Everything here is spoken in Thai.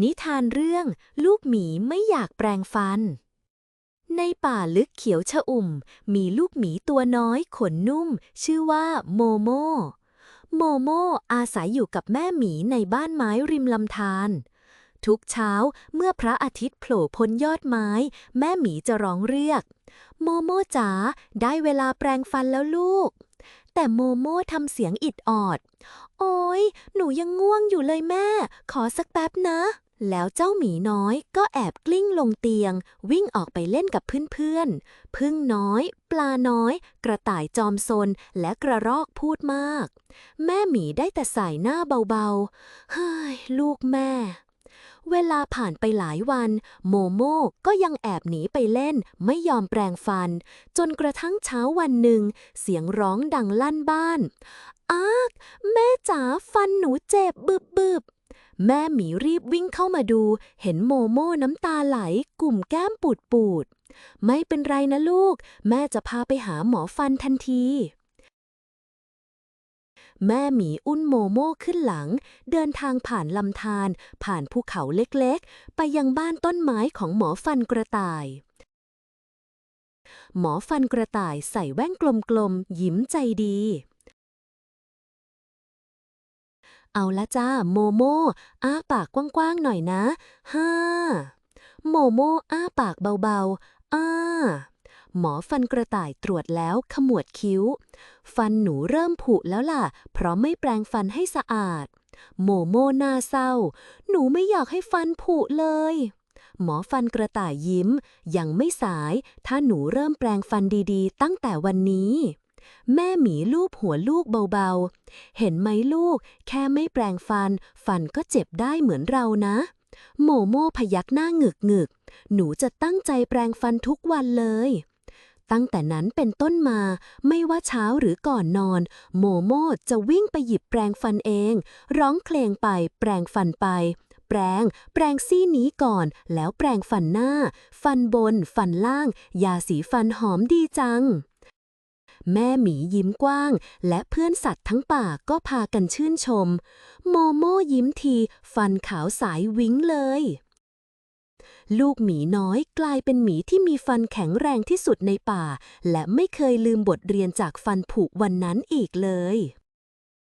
นิทานเรื่องลูกหมีไม่อยากแปรงฟัน ในป่าลึกเขียวชอุ่ม มีลูกหมีตัวน้อยขนนุ่ม ชื่อว่าโมโม โมโมอาศัยอยู่กับแม่หมีในบ้านไม้ริมลำธารทุกเช้าเมื่อพระอาทิตย์โผล่พ้นยอดไม้ แม่หมีจะร้องเรียก โมโมจ๋าได้เวลาแปรงฟันแล้วลูก แต่โมโม่ทำเสียงอิดออด โอ้ยหนูยังง่วงอยู่เลยแม่ ขอสักแป๊บนะ แล้วเจ้าหมีน้อยก็แอบกลิ้งลงเตียง วิ่งออกไปเล่นกับเพื่อนๆ พึ่งน้อย ปลาน้อย กระต่ายจอมซนและกระรอกพูดมาก แม่หมีได้แต่ใส่หน้าเบาๆ เฮ้ย ลูกแม่ เวลาผ่านไปหลายวัน โมโมก็ยังแอบหนีไปเล่น ไม่ยอมแปรงฟัน จนกระทั่งเช้าวันหนึ่ง เสียงร้องดังลั่นบ้านอากแม่จ๋าฟันหนูเจ็บบึบบึบแม่หมีรีบวิ่งเข้ามาดู เห็นโมโม่น้ำตาไหลกลุ่มแก้มปูดปูด ไม่เป็นไรนะลูก แม่จะพาไปหาหมอฟันทันที แม่หมีอุ้นโมโม่ขึ้นหลัง เดินทางผ่านลำธารผ่านภูเขาเล็กๆ ไปยังบ้านต้นไม้ของหมอฟันกระต่าย หมอฟันกระต่ายใส่แว่นกลมๆ ยิ้มใจดี เอาละจ้าโมโมอ้าปากกว้างๆหน่อยนะฮ่าโมโมอ้าปากเบาๆ อ้า หมอฟันกระต่ายตรวจแล้วขมวดคิ้ว ฟันหนูเริ่มผุแล้วล่ะ เพราะไม่แปรงฟันให้สะอาด โมโมหน้าเศร้า หนูไม่อยากให้ฟันผุเลย หมอฟันกระต่ายยิ้ม ยังไม่สาย ถ้าหนูเริ่มแปรงฟันดีๆ ตั้งแต่วันนี้แม่หมีลูบหัวลูกเบาๆ เห็นไหมลูก แค่ไม่แปรงฟัน ฟันก็เจ็บได้เหมือนเรานะ โมโมพยักหน้าหงึกหงึกๆหนูจะตั้งใจแปรงฟันทุกวันเลย ตั้งแต่นั้นเป็นต้นมา ไม่ว่าเช้าหรือก่อนนอน โมโมจะวิ่งไปหยิบแปรงฟันเอง ร้องเพลงไป แปรงฟันไป แปรง แปรงซี่นี้ก่อน แล้วแปรงฟันหน้า ฟันบน ฟันล่าง ยาสีฟันหอมดีจังแม่หมียิ้มกว้าง และเพื่อนสัตว์ทั้งป่าก็พากันชื่นชม โมโมยิ้มที ฟันขาวสายวิ้งเลย ลูกหมีน้อยกลายเป็นหมีที่มีฟันแข็งแรงที่สุดในป่า และไม่เคยลืมบทเรียนจากฟันผุวันนั้นอีกเลย